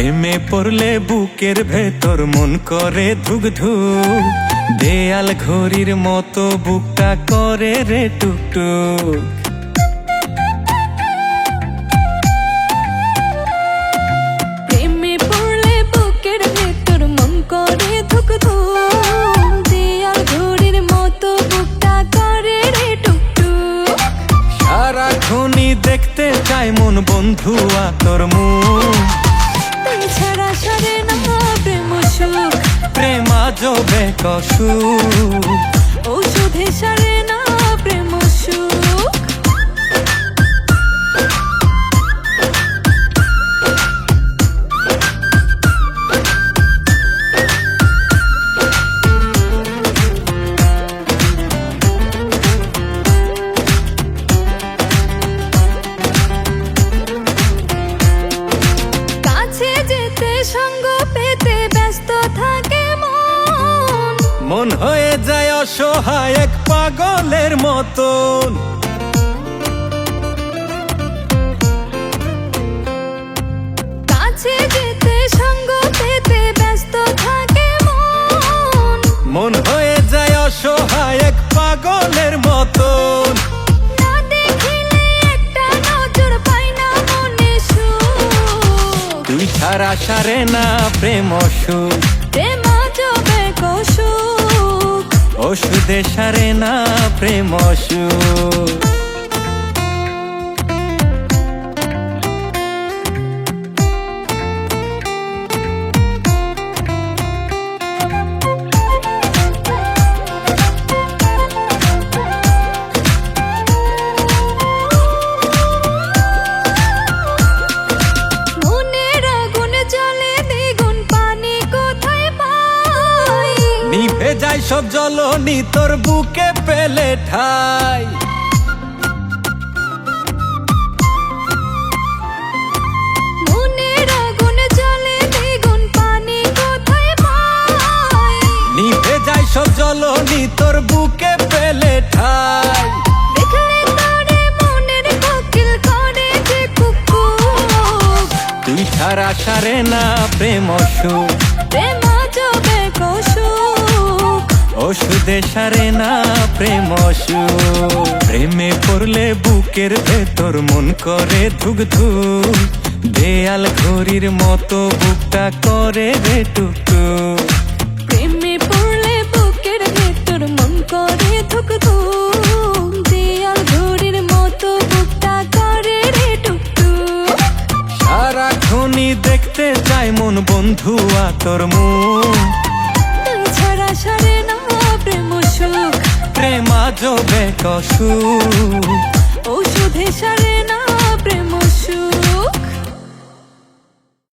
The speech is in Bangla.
প্রেমে পড়লে বুকের ভেতর মন করে ধুক ধুক। দেয়াল ঘড়ির মতো বুকটা করে রে টুকটুক দেখতে চাই মন বন্ধু তোর মুখ ছাড়া না প্রেম সুখ? প্রেমা জবে কসু ঔষধে সারে না সঙ্গ পেতে ব্যস্ত থাকে মন। মন হয়ে যায় অসহায় এক পাগলের মতন। কাছে যেতে সঙ্গ পেতে ব্যস্ত থাকে মন। মন হয়ে যায় অসহায় এক পাগলের মতন। ছাড়া সারে না প্রেম অসুখ। প্রেম জবে কসুখ ওষুধে সারে না প্রেম অসুখ। সব জলনি তোর বুকে পেলে ঠাই। সব জলনি তোর বুকে পেলে ঠাই। তুই ছাড়া সারে না প্রেম অসুখ। ওষুধে সারে না প্রেম প্রেমে পড়লে বুকের ভেতর মন করে ধুক ধুক দেয়াল ঘড়ির মতো বুকটা করে রে টুকটুক। প্রেমে পড়লে বুকের ভেতর মন করে ধুক ধুক দেয়াল ঘড়ির মতো বুকটা করে রে টুকটুক। সারাক্ষণই দেখতে চাই মন বন্ধু তোর মুখ তুই ছাড়া সারে না প্রেম সুখ প্রেমা যোগে কসুখ ওষুধে সারে না প্রেম সুখ।